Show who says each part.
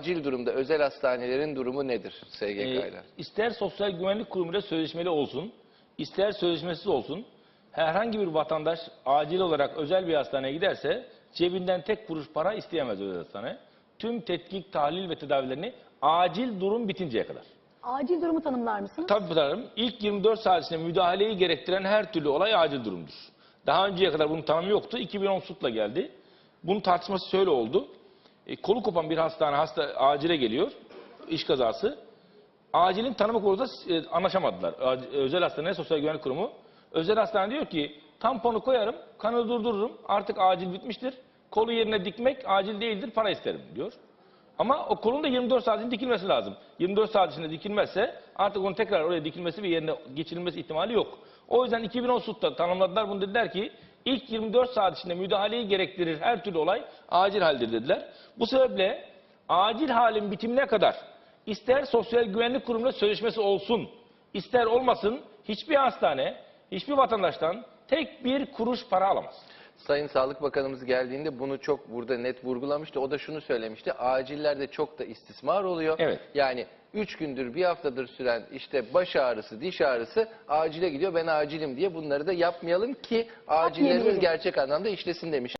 Speaker 1: Acil durumda özel hastanelerin durumu nedir SGK
Speaker 2: Ee,
Speaker 1: ile?
Speaker 2: ister sosyal güvenlik kurumuyla sözleşmeli olsun, ister sözleşmesiz olsun, herhangi bir vatandaş acil olarak özel bir hastaneye giderse cebinden tek kuruş para isteyemez özel hastane. Tüm tetkik, tahlil ve tedavilerini acil durum bitinceye kadar.
Speaker 3: Acil durumu tanımlar mısınız?
Speaker 2: Tabii tanırım. İlk 24 saat içinde müdahaleyi gerektiren her türlü olay acil durumdur. Daha önceye kadar bunun tanımı yoktu. 2010 SUT'la geldi. Bunun tartışması şöyle oldu. E, kolu kopan bir hastane hasta acile geliyor. iş kazası. Acilin tanımı konusunda e, anlaşamadılar. Ac- Özel hastane, sosyal güvenlik kurumu. Özel hastane diyor ki tamponu koyarım, kanı durdururum. Artık acil bitmiştir. Kolu yerine dikmek acil değildir, para isterim diyor. Ama o kolun da 24 saatin dikilmesi lazım. 24 saat içinde dikilmezse artık onun tekrar oraya dikilmesi ve yerine geçirilmesi ihtimali yok. O yüzden 2010 SUT'ta tanımladılar bunu dediler ki ilk 24 saat içinde müdahaleyi gerektirir her türlü olay acil haldir dediler. Bu sebeple acil halin bitimine kadar ister sosyal güvenlik kurumuyla sözleşmesi olsun, ister olmasın hiçbir hastane, hiçbir vatandaştan tek bir kuruş para alamaz.
Speaker 1: Sayın Sağlık Bakanımız geldiğinde bunu çok burada net vurgulamıştı. O da şunu söylemişti. Acillerde çok da istismar oluyor.
Speaker 2: Evet.
Speaker 1: Yani 3 gündür bir haftadır süren işte baş ağrısı, diş ağrısı acile gidiyor. Ben acilim diye bunları da yapmayalım ki acillerimiz gerçek anlamda işlesin demiş.